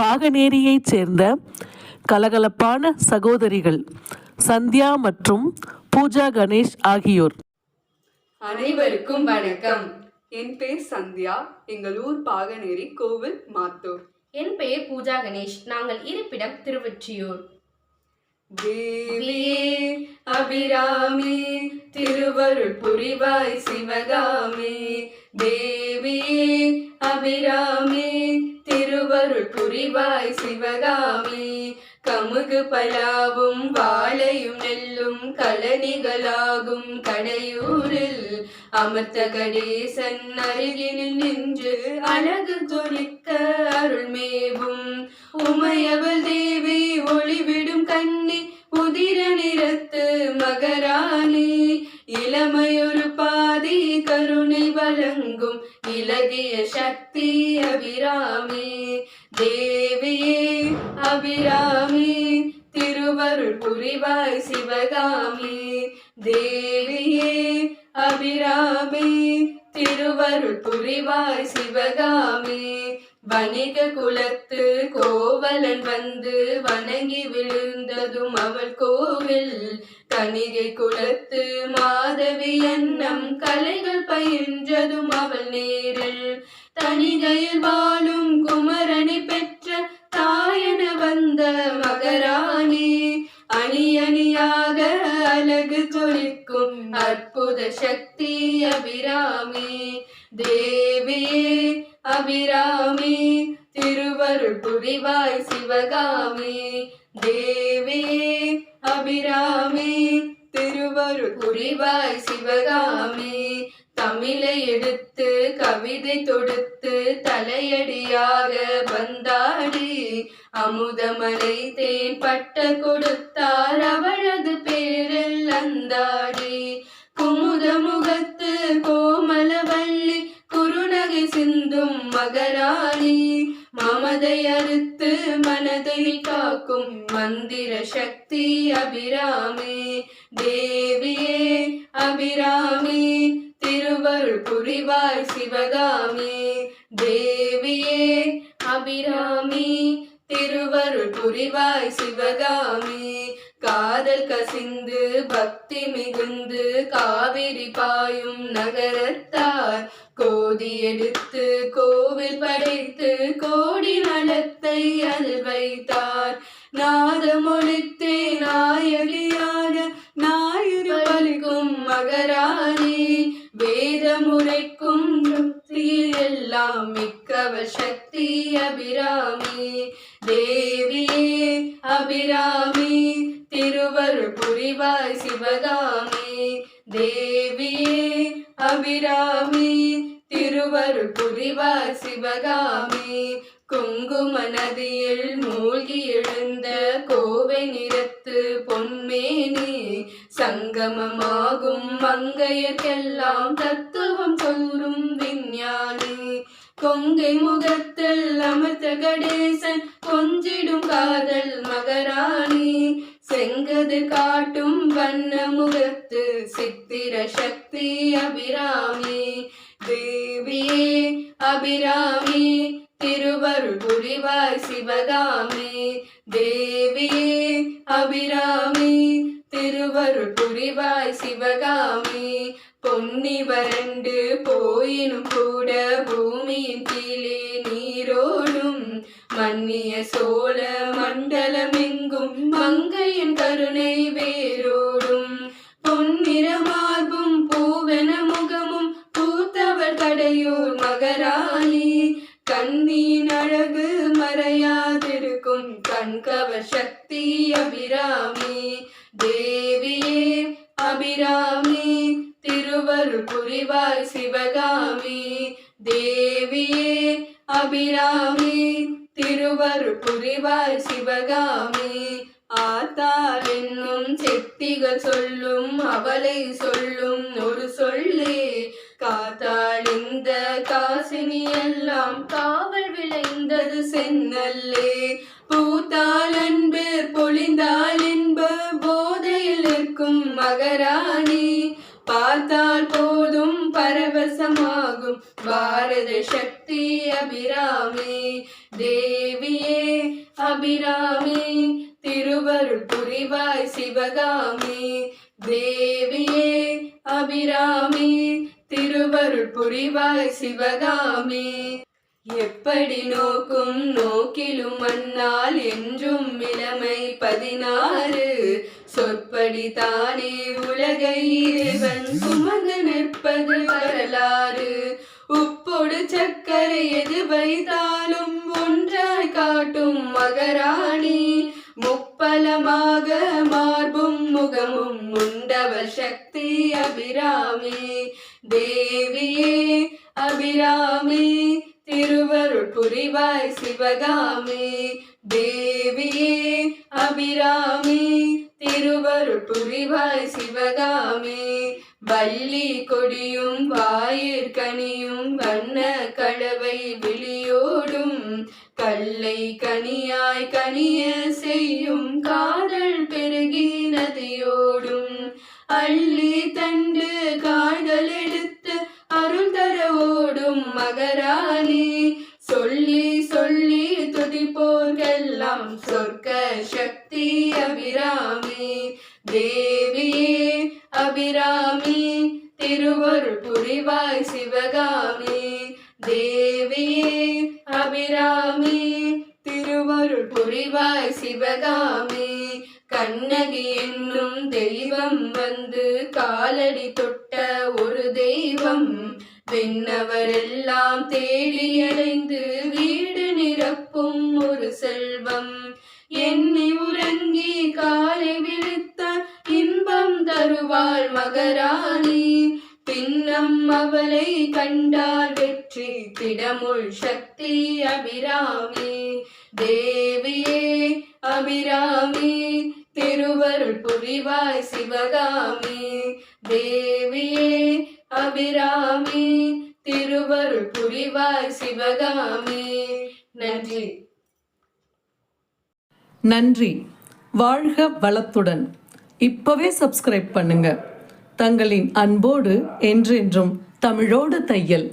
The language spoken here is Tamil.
பாகநேரியைச் சேர்ந்த கலகலப்பான சகோதரிகள் சந்தியா மற்றும் பூஜா கணேஷ் ஆகியோர். அனைவருக்கும் வணக்கம். என் பேர் சந்தியா. எங்கள் ஊர் பாகநேரி கோவில் மாத்தூர். என் பெயர் பூஜா கணேஷ். நாங்கள் இருப்பிடம் திருவொற்றியூர். தேவியே அபிராமி திருவருள் புரிவாய் சிவகாமி தேவியே அபிராமி திருவருள் புரிவாய் சிவகாமி. கமுகு பலாவும் வாழையும் நெல்லும் கலனிகளாகும் கடையூரில் அமர்த்த கடேசன் அருகினில் நின்று அழகு துணிக்க அருள்மேவும். உமையவள் தேவியே அபிராமி திருவருள் புரிவாய் சிவகாமி. தேவியே அபிராமி திருவருள் புரிவாய் சிவகாமி. வணிக குலத்து கோவலன் வந்து வணங்கி விழுந்ததும் அவள் கோவில். கணிகை குலத்து மாதவி எண்ணம் கலைகள் பயின்றதும் அவள் நேரில். தனிகையில் வாழும் குமரனை சக்தி அபிராமி தேவியே அபிராமி திருவருள் புரிவாய் சிவகாமி தேவியே அபிராமி திருவருள் புரிவாய் சிவகாமி தமிழை எடுத்து கவிதை தொடுத்து தலையடியாக வந்தாடி அமுதமலை தேன் பட்ட கொடுத்தார் அவளது பேரில் அந்தாடி. குமுத முகத்து கோமலவள்ளி குறுநகை சிந்தும் மகராளி மமதை அறுத்து மனதை காக்கும் மந்திர சக்தி அபிராமி. தேவியே அபிராமி திருவருள் புரிவாய் சிவகாமி. தேவியே அபிராமி திருவருள் புரிவாய் சிவகாமி. ஏறி பாயும் நகரத்தார். கோதி எடுத்து கோவில் படைத்து கோடி நலத்தை அதில் வைத்தார். நாதமொழித்தே நாயகியாக ஞாயிறு பலிக்கும் மகராணி. வேதமுறைக்கும் சக்தி எல்லாம் மிக்கவ சக்தி அபிராமி. தேவியே அபிராமி திருவருள் புரிவாய் சிவகாமி. தேவியே அபிராமி திருவருள் புரிவாய் சிவகாமி. குங்கும நதியில் மூழ்கி எழுந்த கோவை நிறத்து பொன்மேனி சங்கமமாகும் மங்கையர்க்கெல்லாம் தத்துவம் சொல்லும் விஞ்ஞானி. கொங்கை முகத்தில் அமிர்த கடேசன் கொஞ்சிடும் காதல் மகராணி. செங்கது காட்டும் வண்ண முகத்து சித்திர சக்தி அபிராமி. தேவியே அபிராமி திருவருள் புரிவாய் சிவகாமி. தேவியே அபிராமி திருவருள் புரிவாய் சிவகாமி. பொன்னி வறண்டு போயினும் கூட பூமியின் கீழே நீரோடும் மன்னிய சோழ கண்ணின் அழகு மறையாதிருக்கும் கண்கவ சக்தி அபிராமி. தேவியே அபிராமி திருவருள் புரிவாய் சிவகாமி. தேவியே அபிராமி திருவருள் புரிவாய் சிவகாமி. ஆத்தாள் என்னும் செட்டிகள் சொல்லும் அவளை சொல்லும் ஒரு சொல்லே காத்தாள் காசினி எல்லாம் காவல் விளைந்தது சென்னல்லே. பூத்தால் அன்பு பொழிந்தால் இன்ப போதையில் நிற்கும் மகராணி. பார்த்தால் போதும் பரவசமாகும் பாரத சக்தி அபிராமி. தேவியே அபிராமி திருவருள் புரிவாய் சிவகாமி. தேவியே அபிராமி திருவருள் புரிவாய் சிவகாமி. எப்படி நோக்கும் நோக்கிலும் அன்னால் என்றும் இளமை பதினாறு. சொற்படி தானே உலகை இறைவன் சுமந்து நிற்பது வரலாறு. உப்போடு சர்க்கரை எது வைத்தாலும் ஒன்றாய் காட்டும் மகராணி. முப்பலமாக மார்பும் முகமும் உண்டவர் சக்தி அபிராமி. தேவியே அபிராமி திருவருள் புரிவாய் சிவகாமி. தேவியே அபிராமி திருவருள் புரிவாய் சிவகாமி. வள்ளி கொடியும் வாயிற்கனியும் வண்ண கலவை விழியோடும் கல்லை கனியாய் கனிய செய்யும் காதல் பெருகி நதியோடும். அள்ளி தண்டு காய்களே மகராணி. சொல்லி சொல்லி துதிப்போர்க்கெல்லாம் சொர்க்க சக்தி அபிராமி தேவியே அபிராமி திருவருள் புரிவாய் சிவகாமி. தேவியே அபிராமி திருவருள் புரிவாய் சிவகாமி. கண்ணகி என்னும் தெய்வம் வந்து காலடி தொட்ட ஒரு தெய்வம் விண்ணவரெல்லாம் தேடி அலைந்து வீடு நிரப்பும் ஒரு செல்வம். எண்ணி உறங்கி காலை விழித்த இன்பம் தருவாள் மகராணி. பின்னம் அவளை கண்டால் வெற்றி திடமுள் சக்தி அபிராமி. தேவியே அபிராமி திருவருள் புரிவாய் சிவகாமி. தேவியே அபிராமி திருவருள் புரிவாய் சிவகாமி. நன்றி. நன்றி. வாழ்க வளத்துடன். இப்பவே சப்ஸ்கிரைப் பண்ணுங்க. தங்களின் அன்போடு என்றென்றும் தமிழோடு தையல்.